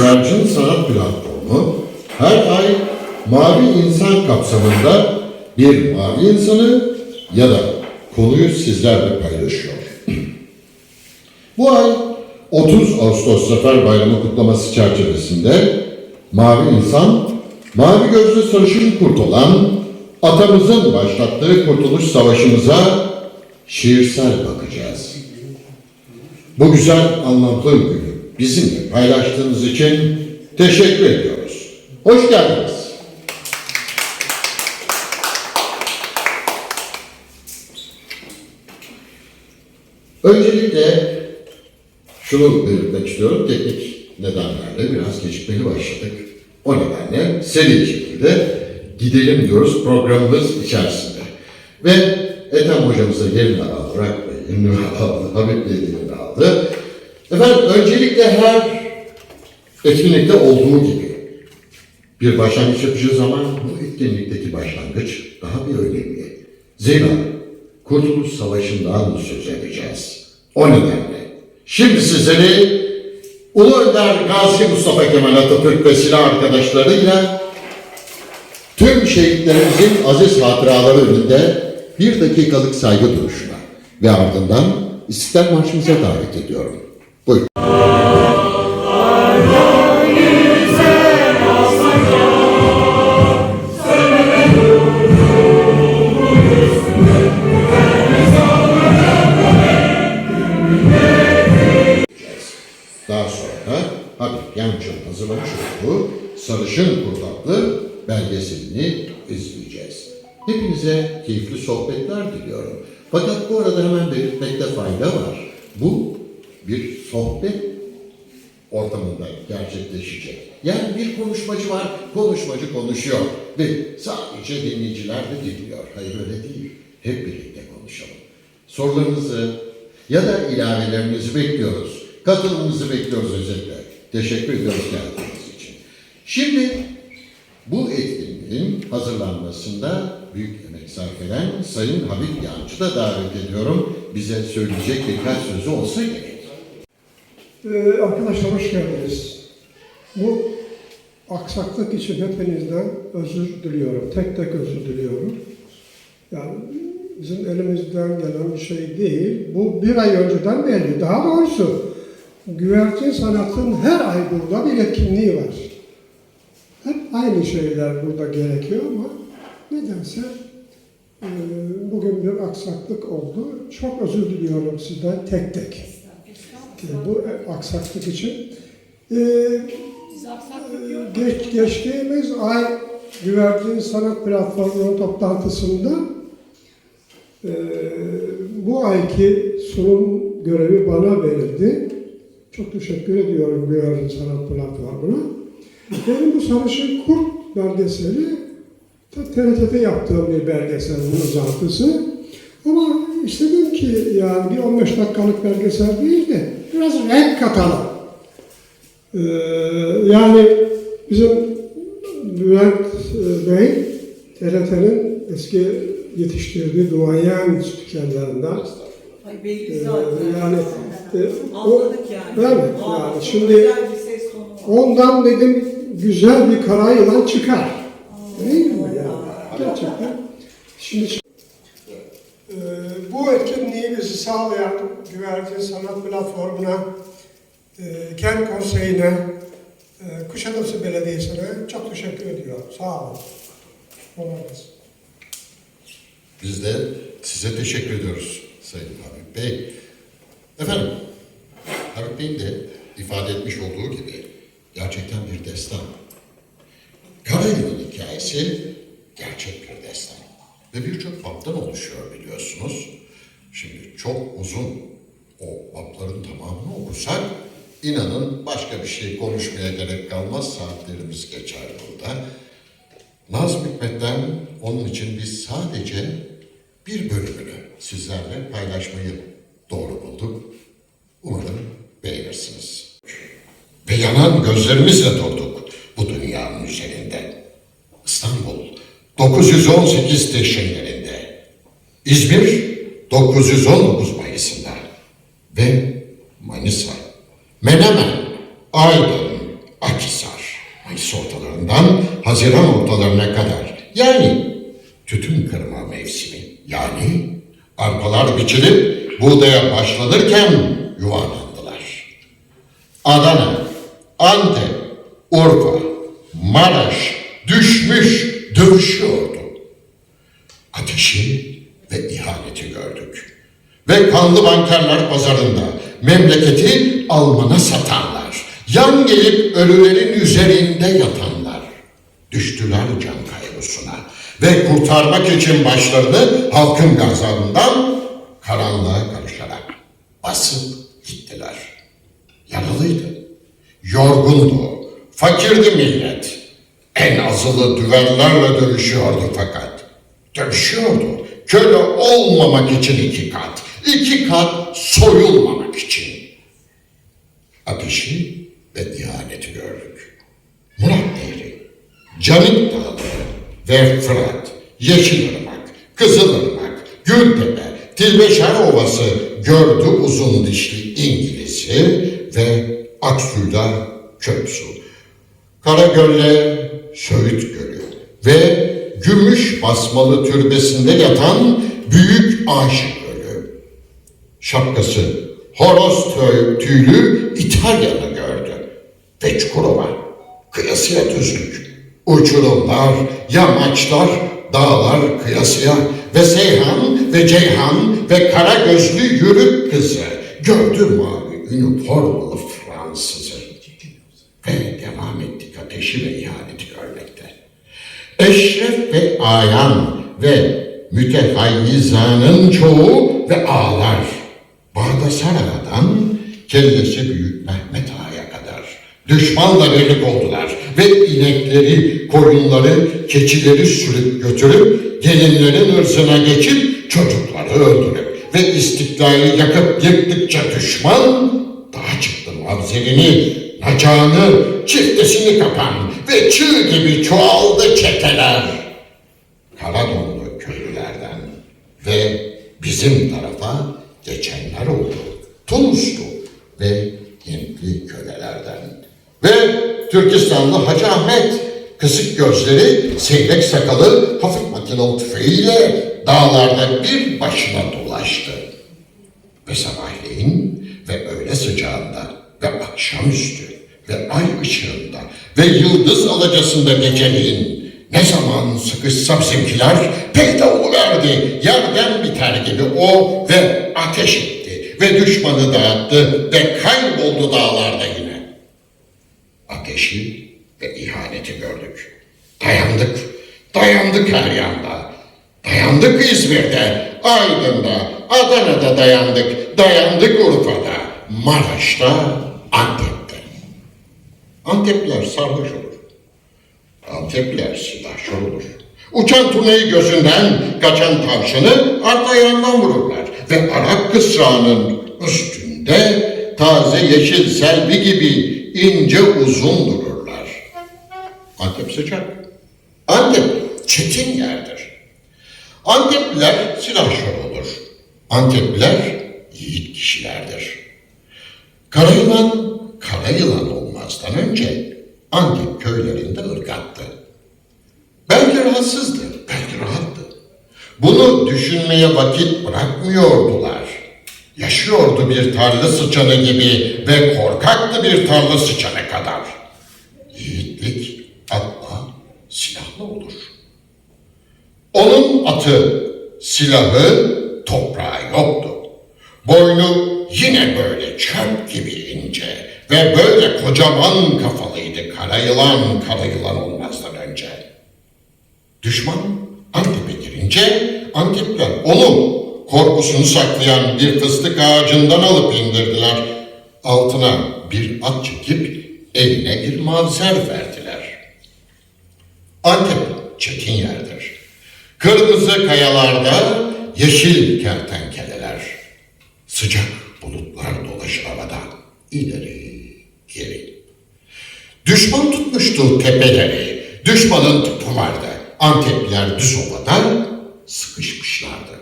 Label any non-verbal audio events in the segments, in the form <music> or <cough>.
Güvercin sanat platformu her ay Mavi İnsan kapsamında bir mavi insanı ya da konuyu sizlerle paylaşıyor. <clears throat> Bu ay 30 Ağustos Zafer Bayramı kutlaması çerçevesinde Mavi İnsan, mavi gözlü sarışın kurt olan atamızın başlattığı Kurtuluş Savaşımıza şiirsel bakacağız. Bu güzel anlamlı bizimle paylaştığınız için teşekkür ediyoruz. Hoş geldiniz. Öncelikle şunu belirtmek istiyorum. Teknik nedenlerle biraz gecikmeli başladık. O nedenle seri şekilde gidelim diyoruz programımız içerisinde. Ve Ethem hocamıza yerini <laughs> Bey yerini aldı, Habib Bey aldı. Efendim öncelikle her etkinlikte olduğu gibi bir başlangıç yapacağız ama bu etkinlikteki başlangıç daha bir önemli. Zira Kurtuluş Savaşı'ndan söz edeceğiz. O nedenle şimdi sizleri Ulu Önder Gazi Mustafa Kemal Atatürk ve silah arkadaşlarıyla tüm şehitlerimizin aziz hatıraları önünde bir dakikalık saygı duruşuna ve ardından İstiklal Marşımıza davet ediyorum. Sarışın Kurt adlı belgeselini izleyeceğiz. Hepinize keyifli sohbetler diliyorum. Fakat bu arada hemen belirtmekte fayda var. Bu bir sohbet ortamında gerçekleşecek. Yani bir konuşmacı var, konuşmacı konuşuyor ve sadece dinleyiciler de dinliyor. Hayır öyle değil. Hep birlikte konuşalım. Sorularınızı ya da ilavelerinizi bekliyoruz. Katılımınızı bekliyoruz özetle. Teşekkür ediyoruz için. Şimdi bu etkinliğin hazırlanmasında büyük emek sarf eden Sayın Habib Yancı da davet ediyorum. Bize söyleyecek birkaç sözü olsa gerek. Ee, arkadaşlar hoş geldiniz. Bu aksaklık için hepinizden özür diliyorum. Tek tek özür diliyorum. Yani bizim elimizden gelen bir şey değil. Bu bir ay önceden belli. Daha doğrusu güvercin sanatın her ay burada bir etkinliği var. Hep aynı şeyler burada gerekiyor ama nedense e, bugün bir aksaklık oldu. Çok özür diliyorum sizden tek tek. E, bu aksaklık için. E, yok. geç, geçtiğimiz ay Güvercin Sanat Platformu'nun toplantısında e, bu ayki sunum görevi bana verildi. Çok teşekkür ediyorum Güvercin Sanat Platformu'na. Benim bu Sarışın Kurt belgeseli TRT'de yaptığım bir belgeselin uzantısı. Ama istedim ki yani bir 15 dakikalık belgesel değil de biraz renk katalım. Ee, yani bizim Bülent e, Bey, TRT'nin eski yetiştirdiği duayen spikerlerinden. Ay belli Ee, zaten. yani e, o, Anladık yani. Evet, yani şimdi ondan dedim güzel bir kara yılan çıkar. Değil mi yani? Gerçekten. Şimdi Ee, bu etkinliği bizi sağlayan Güvercin Sanat Platformu'na, e, Kent Konseyi'ne, e, Kuşadası Belediyesi'ne çok teşekkür ediyorum. Sağ olun. Gelsin. Biz de size teşekkür ediyoruz Sayın Habib Bey. Efendim, Habib Bey'in de ifade etmiş olduğu gibi gerçekten bir destan. Karayel'in hikayesi gerçek bir destan. Ve birçok baptan oluşuyor biliyorsunuz. Şimdi çok uzun o bapların tamamını okusak inanın başka bir şey konuşmaya gerek kalmaz. Saatlerimiz geçer burada. Nazım Hikmet'ten onun için biz sadece bir bölümünü sizlerle paylaşmayı doğru bulduk. Umarım beğenirsiniz. Ve yanan gözlerimizle durduk bu dünyanın üzerinde. İstanbul 918 teşhirlerinde. İzmir 919 Mayıs'ında. Ve Manisa, Menemen Aydın, Akhisar, Mayıs ortalarından Haziran ortalarına kadar yani tütün kırma mevsimi yani arpalar biçilip buğdaya başlanırken yuvarlandılar. Adana, Antep, Urfa, Maraş düşmüş dövüşüyordu. Ateşi ve ihaneti gördük. Ve kanlı bankerler pazarında memleketi Alman'a satanlar, yan gelip ölülerin üzerinde yatanlar düştüler can kaygısına ve kurtarmak için başlarını halkın gazabından karanlığa karışarak basıp gittiler. Yaralıydı, yorgundu, fakirdi millet. En azılı düvellerle dövüşüyordu fakat. Dövüşüyordu. Köle olmamak için iki kat. iki kat soyulmamak için. Ateşi ve ihaneti gördük. Murat Nehri, Canik Dağları ve Fırat, Yeşilırmak, Kızılırmak, Gültepe, Tilbeşer Ovası gördü uzun dişli İngiliz'i ve Aksu'da Köksu. Karagöl'le Söğüt Gölü ve gümüş basmalı türbesinde yatan Büyük Aşık Gölü. Şapkası horoz tüy- tüylü İtalyanı gördü. Ve Çukurova, kıyasıya düzlük. Uçurumlar, yamaçlar, dağlar kıyasıya ve Seyhan ve Ceyhan ve kara gözlü yürük kızı gördü mavi üniformalı Fransızı. Ve devam ettik ateşi ve ihaneti görmekte. Eşref ve ayan ve mütehayyizanın çoğu ve ağlar. Bağdasar Ağa'dan kellesi büyük Mehmet Ağa'ya kadar düşmanla birlik oldular ve inekleri, koyunları, keçileri sürüp götürüp gelinlerin ırzına geçip çocukları öldürüp ve istiklali yakıp yıktıkça düşman daha çıktı mavzerini, nacağını, çiftesini kapan ve çığ gibi çoğaldı çeteler. Karadonlu köylülerden ve bizim tarafa geçenler oldu. Tunuslu ve Hintli kölelerden. Ve Türkistanlı Hacı Ahmet kısık gözleri, seyrek sakalı, hafif makinalı tüfeğiyle dağlarda bir başına dolaştı. Ve sabahleyin ve öğle sıcağında ve akşamüstü ve ay ışığında ve yıldız alacasında geceliğin ne zaman sıkışsa bizimkiler peyda oluverdi. Yerden biter gibi o ve ateş etti ve düşmanı dağıttı ve kayboldu dağlarda yine. Ateşi ve ihaneti gördük. Dayandık, dayandık her yanda. Dayandık İzmir'de, Aydın'da, Adana'da dayandık, dayandık Urfa'da, Maraş'ta, Antep'te. Antepliler sarhoş olur. Antepliler silahşor olur. Uçan turnayı gözünden, kaçan tavşanı arka ayağından vururlar. Ve Arap kısrağının üstünde taze yeşil selvi gibi ince uzun dururlar. Antep sıcak. Antep çetin yerdir. Antepliler silahşor olur. Antepliler yiğit kişilerdir. Karayılan, karayılan olmazdan önce Antep köylerinde ırgattı. Belki rahatsızdı, belki rahattı. Bunu düşünmeye vakit bırakmıyordular. Yaşıyordu bir tarla sıçanı gibi ve korkaktı bir tarla sıçanı kadar. Yiğitlik atla, silahla olur. Onun atı, silahı, toprağı yoktu. Boynu yine böyle çöp gibi ince ve böyle kocaman kafalıydı kara yılan kara yılan olmazdan önce. Düşman Antep'e girince Antepler onu korkusunu saklayan bir fıstık ağacından alıp indirdiler. Altına bir at çekip eline bir mavzer verdiler. Antep çetin yerdir. Kırmızı kayalarda yeşil kertenkeleler. Sıcak bulutlar dolaşır havada. İleri geri. Düşman tutmuştu tepeleri. Düşmanın tıpı vardı. Antepliler düz ovada sıkışmışlardı.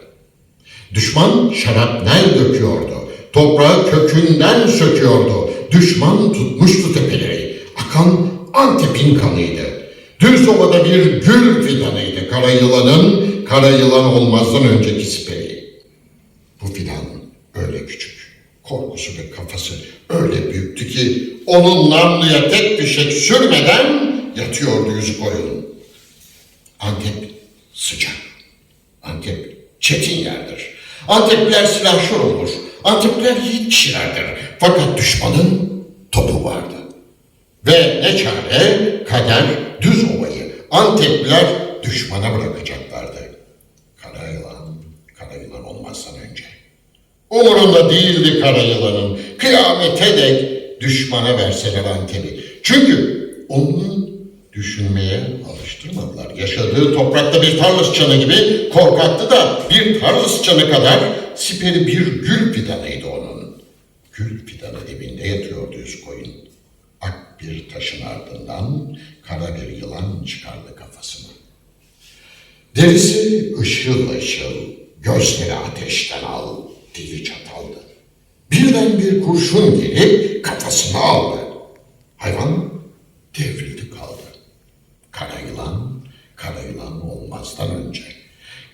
Düşman şarapnel döküyordu. Toprağı kökünden söküyordu. düşman tutmuştu tepeleri. Akan Antep'in kanıydı. Düzova'da bir gül fidanıydı kara yılanın, kara yılan olmazdan önceki siperi. Bu fidan öyle küçük, korkusu ve kafası öyle büyüktü ki onun namluya tek bir şey sürmeden yatıyordu yüzü koyun. Antep sıcak. Antep çetin yerdir. Antepliler silahşör olur. Antepliler yiğit kişilerdir. Fakat düşmanın topu vardı. Ve ne çare kader düz ovayı Antepliler düşmana bırakacaklardı. Kara yılan, kara yılan olmazsan önce. Umurunda değildi kara yılanın. Kıyamete dek düşmana verseler Antep'i. Çünkü onun düşünmeye alıştırmadılar. Yaşadığı toprakta bir tarla sıçanı gibi korkaktı da bir tarla sıçanı kadar siperi bir gül fidanıydı onun. Gül fidanı dibinde yatıyordu yüz koyun. Ak bir taşın ardından kara bir yılan çıkardı kafasını. Derisi ışıl ışıl, gözleri ateşten al, dili çataldı. Birden bir kurşun gelip kafasını aldı. Hayvan devrildi kaldı. Kara yılan, kara yılan olmazdan önce.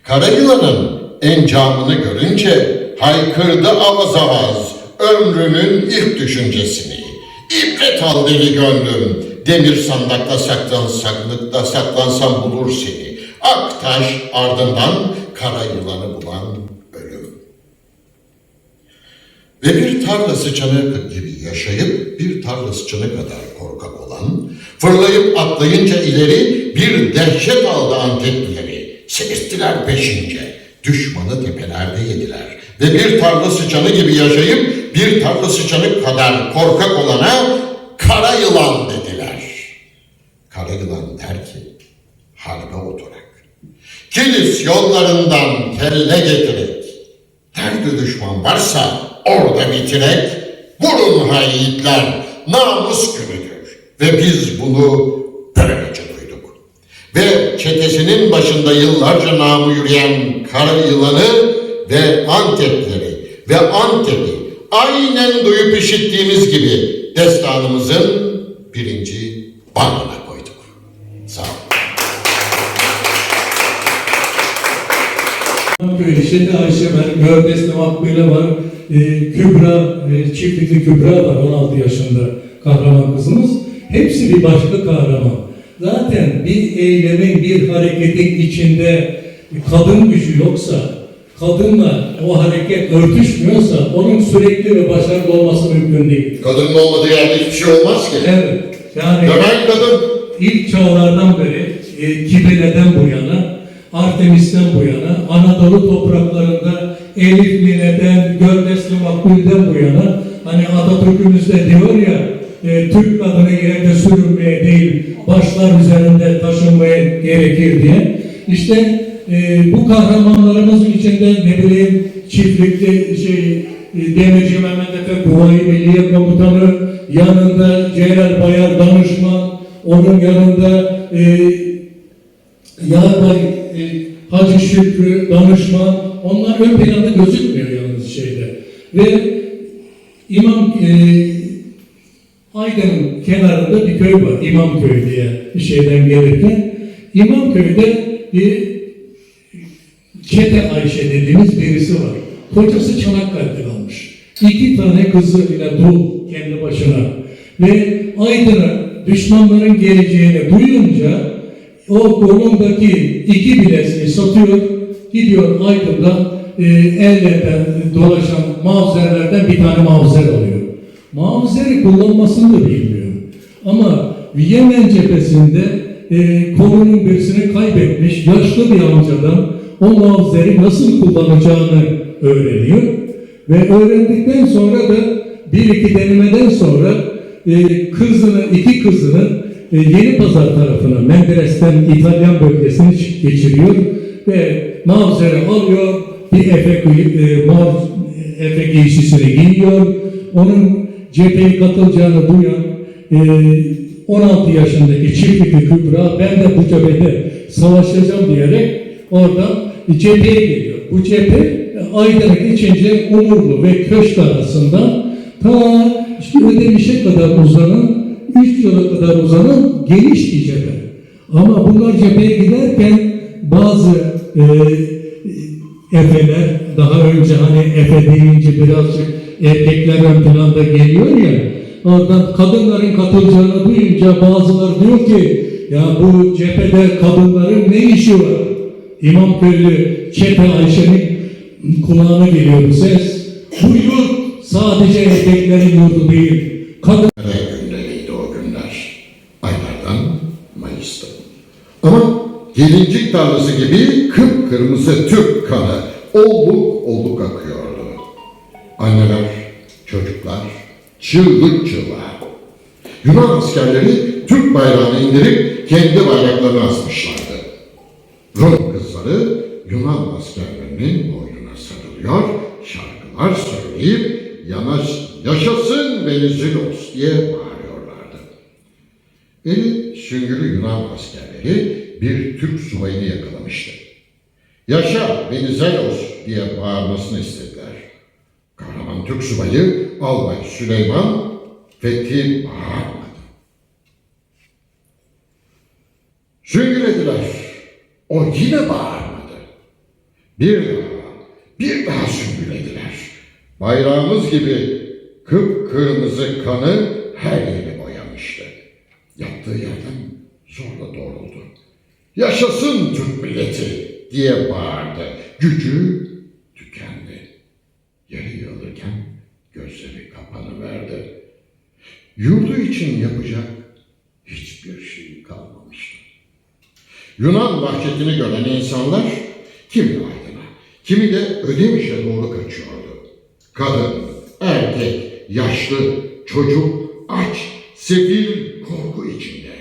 Kara yılanın encamını görünce haykırdı avaz avaz ömrünün ilk düşüncesini. İbret al deli gönlüm, demir sandakta saklan saklıkta saklansam bulur seni. Aktaş ardından kara yılanı bulan ölüm. Ve bir tarla sıçanı gibi yaşayıp bir tarla sıçanı kadar korkak olan, fırlayıp atlayınca ileri bir dehşet aldı Anteplileri. Sesliler peşince, düşmanı tepelerde yediler. Ve bir tarla sıçanı gibi yaşayıp bir tarla sıçanı kadar korkak olana kara yılan dediler. Kara yılan der ki, harbe oturak. Kilis yollarından kelle getirek. Nerede düşman varsa orada bitirek. Vurun hayiitler namus günüdür. Ve biz bunu böylece duyduk. Ve çetesinin başında yıllarca namı yürüyen kara yılanı ve Antepleri ve Antep'i aynen duyup işittiğimiz gibi destanımızın birinci bandına koyduk. Sağ olun. İşte Ayşe var, Gördesli Makbule var, e, Kübra, e, çiftlikli Kübra var 16 yaşında kahraman kızımız. Hepsi bir başka kahraman. Zaten bir eylemin, bir hareketin içinde kadın gücü yoksa, kadınla o hareket örtüşmüyorsa onun sürekli ve başarılı olması mümkün değil. Kadının olmadığı yerde hiçbir şey olmaz ki. Evet, yani Dönen kadın ilk çağlardan beri e, Kibile'den bu yana, Artemis'ten bu yana, Anadolu topraklarında Elif Mine'den, Gördesli Makbul'den bu yana, hani Atatürk'ümüz de diyor ya, e, Türk kadını yerde sürünmeye değil, başlar üzerinde taşınmaya gerekir diye. İşte e, bu kahramanlarımız içinde ne bileyim çiftlikte şey e, Demirci Mehmet Efe Kuvayi Milliye Komutanı, yanında Celal Bayar danışman, onun yanında e, Yarbay e, Hacı Şükrü danışman, onlar ön planda gözükmüyor yalnız şeyde. Ve İmam e, Aydın'ın kenarında bir köy var, İmamköy diye bir şeyden gelirken. İmamköy'de bir Çete Ayşe dediğimiz birisi var. Kocası Çanakkale'de kalmış. İki tane kızıyla dul kendi başına. Ve Aydın'a düşmanların geleceğini duyunca o kolundaki iki bileziği satıyor, gidiyor Aydın'da e, ellerden dolaşan mavzerlerden bir tane mavzer alıyor. Mavzeri kullanmasını da bilmiyor. Ama Yemen cephesinde e, kolunun birisini kaybetmiş yaşlı bir amcadan o mavzeri nasıl kullanacağını öğreniyor. Ve öğrendikten sonra da bir iki denemeden sonra e, kızını, iki kızını e, Yeni Pazar tarafına, Menderes'ten İtalyan bölgesini geçiriyor ve mavzeri alıyor, bir efe, e, mav, efe giysisini giyiyor. Onun cepheye katılacağını duyan e, 16 yaşındaki çiftlikli Kübra ben de bu cephede savaşacağım diyerek oradan cepheye geliyor. Bu cephe Aydın'ı geçince Umurlu ve Köşk arasında ta işte Ödemiş'e kadar uzanan, üç yola kadar uzanan geniş bir cephe. Ama bunlar cepheye giderken bazı e, efeler, daha önce hani efe deyince birazcık erkekler ön planda geliyor ya, oradan kadınların katılacağını duyunca bazıları diyor ki, ya bu cephede kadınların ne işi var? İmamköylü Çepe Ayşe'nin kulağına geliyor bu ses. Bu yurt sadece erkeklerin yurdu değil. Kadın Ama gelincik tarlası gibi kıpkırmızı Türk kanı olluk olluk akıyordu. Anneler, çocuklar, çığlık çığlığa. Yunan askerleri Türk bayrağını indirip kendi bayraklarını asmışlardı. Rum kızları Yunan askerlerinin boynuna sarılıyor, şarkılar söyleyip yanaş, yaşasın Venizelos diye bağırıyorlardı. Eli süngülü Yunan askerleri bir Türk subayını yakalamıştı. Yaşa Venizelos diye bağırmasını istediler. Kahraman Türk subayı Albay Süleyman Fethi bağırmadı. Süngülediler. O yine bağırmadı. Bir daha, bir daha süngülediler. Bayrağımız gibi kıpkırmızı kanı her boyamıştı. Yattığı yerden zorla doğruldu. Yaşasın Türk milleti diye bağırdı. Gücü tükendi. Yere yığılırken gözleri kapanıverdi. Yurdu için yapacak hiçbir şey kalmamıştı. Yunan vahşetini gören insanlar kimi Aydın'a, kimi de Ödemiş'e doğru kaçıyordu. Kadın, erkek, yaşlı, çocuk, aç, sefil, korku içinde.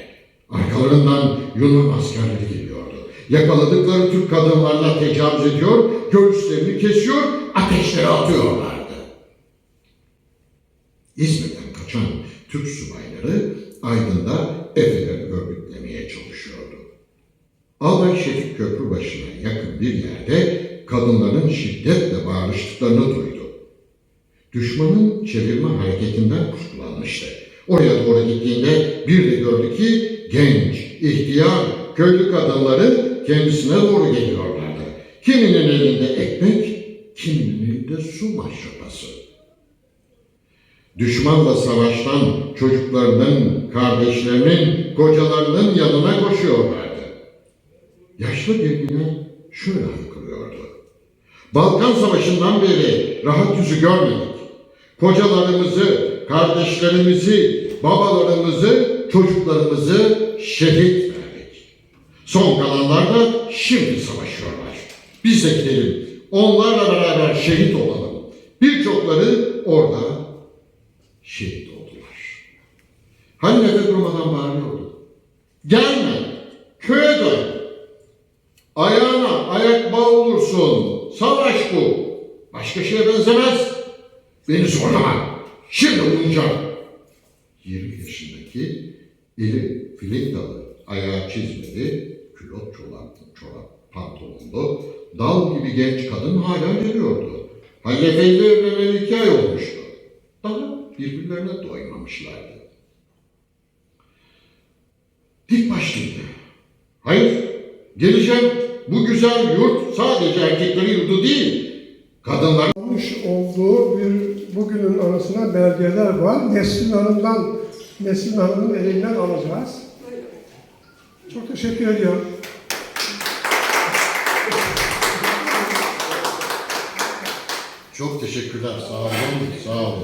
Arkalarından Yunan askerleri geliyordu. Yakaladıkları Türk kadınlarla tecavüz ediyor, göğüslerini kesiyor, ateşlere atıyorlardı. İzmir'den kaçan Türk subayları Aydın'da Efe'leri örgütlemeye çalışıyordu. Albay Şefik Köprübaşı'na yakın bir yerde kadınların şiddetle bağırıştıklarını duydu. Düşmanın çevirme hareketinden kuşkulanmıştı. Oraya doğru gittiğinde bir de gördü ki genç, ihtiyar, köylü kadınları kendisine doğru geliyorlardı. Kiminin elinde ekmek, kiminin elinde su maşrapası. Düşmanla savaştan çocuklarının, kardeşlerinin, kocalarının yanına koşuyorlardı. Yaşlı birine şöyle haykırıyordu. Balkan Savaşı'ndan beri rahat yüzü görmedik. Kocalarımızı, kardeşlerimizi, babalarımızı, çocuklarımızı şehit verdik. Son kalanlar da şimdi savaşıyorlar. Biz de gidelim. Onlarla beraber şehit olalım. Birçokları orada şehit oldular. Hani nefes durmadan bağırıyordu. Gelme, köye dön. Ayağına ayak bağı olursun. Savaş bu. Başka şeye benzemez. Beni zorlama. Şimdi bulunacağım. 20 yaşındaki eli filintalı, ayağı çizmeli, külot çorap, çorap pantolonlu, dal gibi genç kadın hala geliyordu. Hallefeyle evleneli iki ay olmuştu. Daha birbirlerine doymamışlardı. Dik başlıydı. Hayır, geleceğim. Bu güzel yurt sadece erkeklerin yurdu değil, kadınlar Almış olduğu bir bugünün anısına belgeler var. Nesrin Hanım'dan, Nesrin Hanım'ın elinden alacağız. Çok teşekkür ediyorum. Çok teşekkürler. Sağ olun. Sağ olun.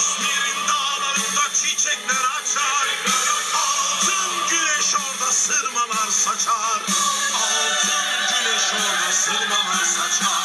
İzmir'in dağlarında çiçekler açar Altın güneş orada sırmalar saçar orada sırmalar